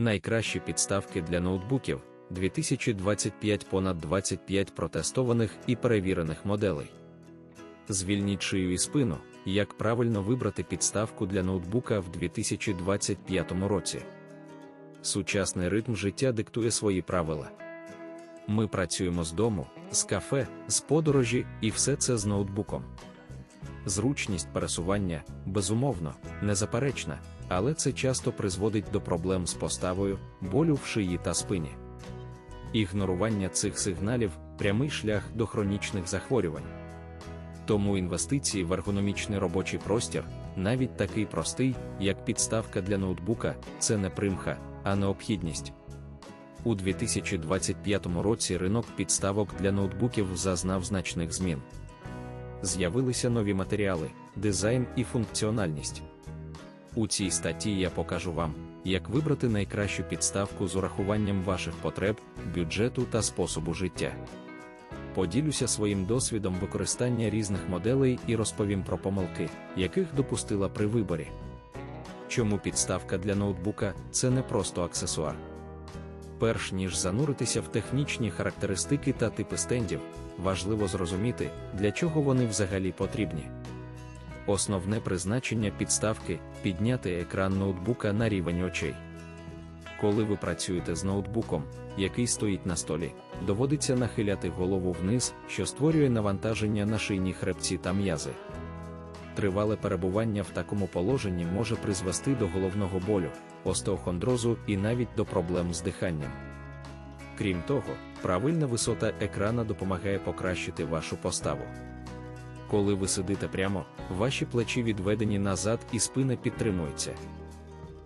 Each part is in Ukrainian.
Найкращі підставки для ноутбуків 2025 понад 25 протестованих і перевірених моделей. Звільніть шию і спину, як правильно вибрати підставку для ноутбука в 2025 році. Сучасний ритм життя диктує свої правила. Ми працюємо з дому, з кафе, з подорожі і все це з ноутбуком. Зручність пересування, безумовно, незаперечна, але це часто призводить до проблем з поставою, болю в шиї та спині. Ігнорування цих сигналів прямий шлях до хронічних захворювань. Тому інвестиції в ергономічний робочий простір, навіть такий простий, як підставка для ноутбука, це не примха, а необхідність. У 2025 році ринок підставок для ноутбуків зазнав значних змін. З'явилися нові матеріали, дизайн і функціональність. У цій статті я покажу вам, як вибрати найкращу підставку з урахуванням ваших потреб, бюджету та способу життя. Поділюся своїм досвідом використання різних моделей і розповім про помилки, яких допустила при виборі. Чому підставка для ноутбука це не просто аксесуар. Перш ніж зануритися в технічні характеристики та типи стендів, важливо зрозуміти, для чого вони взагалі потрібні. Основне призначення підставки підняти екран ноутбука на рівень очей. Коли ви працюєте з ноутбуком, який стоїть на столі, доводиться нахиляти голову вниз, що створює навантаження на шийні хребці та м'язи. Тривале перебування в такому положенні може призвести до головного болю, остеохондрозу і навіть до проблем з диханням. Крім того, правильна висота екрана допомагає покращити вашу поставу. Коли ви сидите прямо, ваші плечі відведені назад і спина підтримується.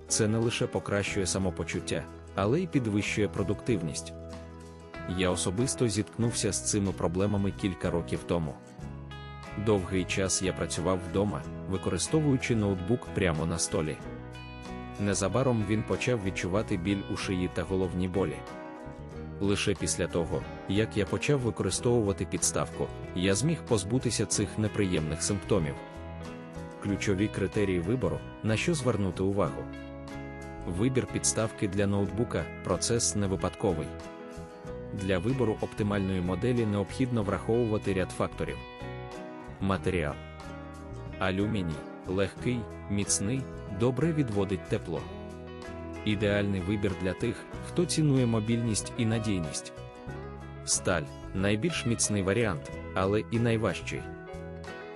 Це не лише покращує самопочуття, але й підвищує продуктивність. Я особисто зіткнувся з цими проблемами кілька років тому. Довгий час я працював вдома, використовуючи ноутбук прямо на столі. Незабаром він почав відчувати біль у шиї та головні болі. Лише після того, як я почав використовувати підставку, я зміг позбутися цих неприємних симптомів. Ключові критерії вибору, на що звернути увагу. Вибір підставки для ноутбука процес не випадковий. Для вибору оптимальної моделі необхідно враховувати ряд факторів. Матеріал алюміній легкий, міцний, добре відводить тепло. Ідеальний вибір для тих, хто цінує мобільність і надійність. Сталь найбільш міцний варіант, але і найважчий.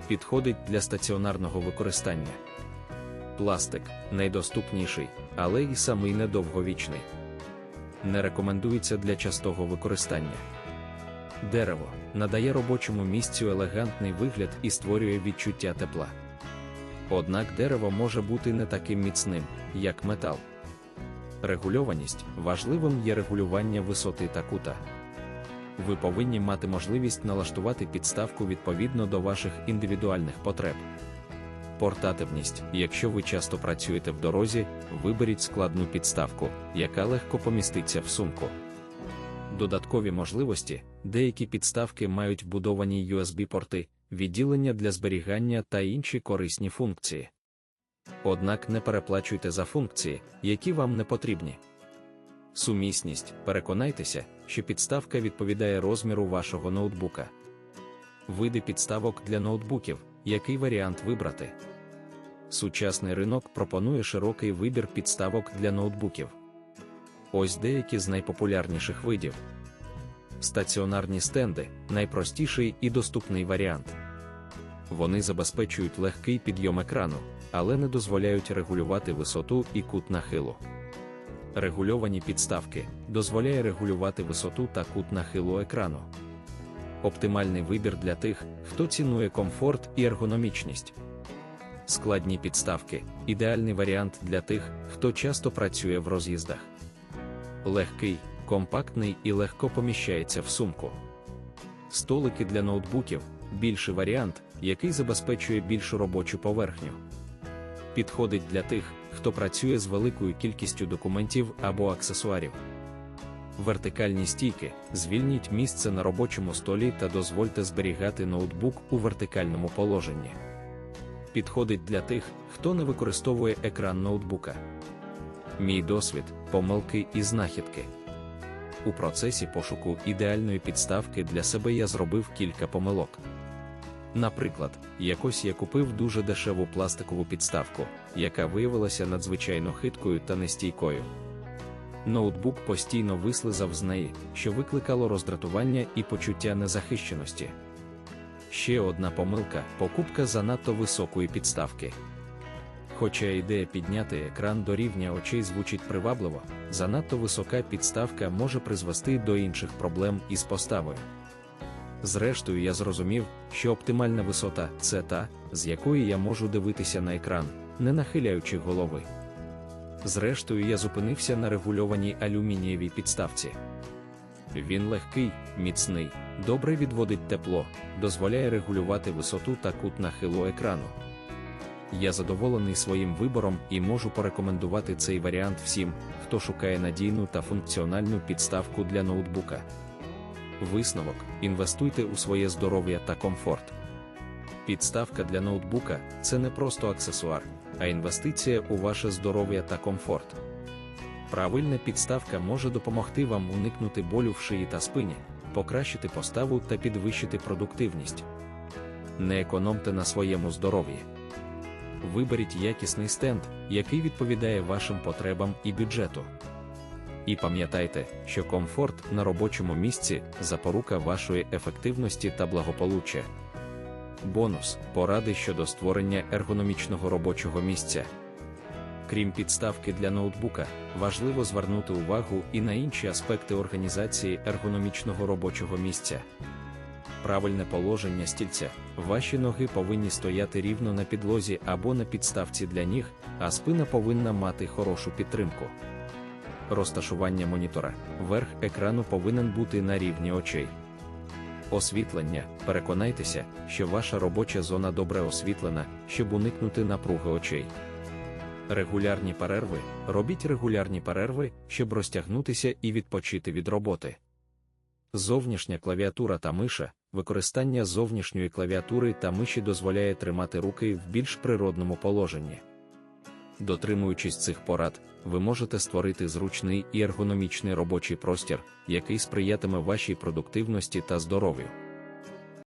Підходить для стаціонарного використання. Пластик найдоступніший, але і самий недовговічний. Не рекомендується для частого використання. Дерево надає робочому місцю елегантний вигляд і створює відчуття тепла. Однак дерево може бути не таким міцним, як метал. Регульованість важливим є регулювання висоти та кута. Ви повинні мати можливість налаштувати підставку відповідно до ваших індивідуальних потреб. Портативність, якщо ви часто працюєте в дорозі, виберіть складну підставку, яка легко поміститься в сумку. Додаткові можливості, деякі підставки мають вбудовані USB-порти, відділення для зберігання та інші корисні функції. Однак не переплачуйте за функції, які вам не потрібні. Сумісність переконайтеся, що підставка відповідає розміру вашого ноутбука. Види підставок для ноутбуків, який варіант вибрати. Сучасний ринок пропонує широкий вибір підставок для ноутбуків. Ось деякі з найпопулярніших видів. Стаціонарні стенди найпростіший і доступний варіант. Вони забезпечують легкий підйом екрану, але не дозволяють регулювати висоту і кут нахилу. Регульовані підставки дозволяє регулювати висоту та кут нахилу екрану. Оптимальний вибір для тих, хто цінує комфорт і ергономічність. Складні підставки ідеальний варіант для тих, хто часто працює в роз'їздах. Легкий, компактний і легко поміщається в сумку. Столики для ноутбуків більший варіант, який забезпечує більшу робочу поверхню. Підходить для тих, хто працює з великою кількістю документів або аксесуарів. Вертикальні стійки звільніть місце на робочому столі та дозвольте зберігати ноутбук у вертикальному положенні. Підходить для тих, хто не використовує екран ноутбука. Мій досвід, помилки і знахідки. У процесі пошуку ідеальної підставки для себе я зробив кілька помилок. Наприклад, якось я купив дуже дешеву пластикову підставку, яка виявилася надзвичайно хиткою та нестійкою. Ноутбук постійно вислизав з неї, що викликало роздратування і почуття незахищеності. Ще одна помилка покупка занадто високої підставки. Хоча ідея підняти екран до рівня очей звучить привабливо, занадто висока підставка може призвести до інших проблем із поставою. Зрештою, я зрозумів, що оптимальна висота це та, з якої я можу дивитися на екран, не нахиляючи голови. Зрештою, я зупинився на регульованій алюмінієвій підставці. Він легкий, міцний, добре відводить тепло, дозволяє регулювати висоту та кут нахилу екрану. Я задоволений своїм вибором і можу порекомендувати цей варіант всім, хто шукає надійну та функціональну підставку для ноутбука. Висновок: інвестуйте у своє здоров'я та комфорт. Підставка для ноутбука це не просто аксесуар, а інвестиція у ваше здоров'я та комфорт. Правильна підставка може допомогти вам уникнути болю в шиї та спині, покращити поставу та підвищити продуктивність. Не економте на своєму здоров'ї. Виберіть якісний стенд, який відповідає вашим потребам і бюджету. І пам'ятайте, що комфорт на робочому місці запорука вашої ефективності та благополуччя. Бонус поради щодо створення ергономічного робочого місця. Крім підставки для ноутбука, важливо звернути увагу і на інші аспекти організації ергономічного робочого місця. Правильне положення стільця. Ваші ноги повинні стояти рівно на підлозі або на підставці для ніг, а спина повинна мати хорошу підтримку. Розташування монітора. Верх екрану повинен бути на рівні очей. Освітлення. Переконайтеся, що ваша робоча зона добре освітлена, щоб уникнути напруги очей. Регулярні перерви. Робіть регулярні перерви, щоб розтягнутися і відпочити від роботи. Зовнішня клавіатура та миша. Використання зовнішньої клавіатури та миші дозволяє тримати руки в більш природному положенні. Дотримуючись цих порад, ви можете створити зручний і ергономічний робочий простір, який сприятиме вашій продуктивності та здоров'ю.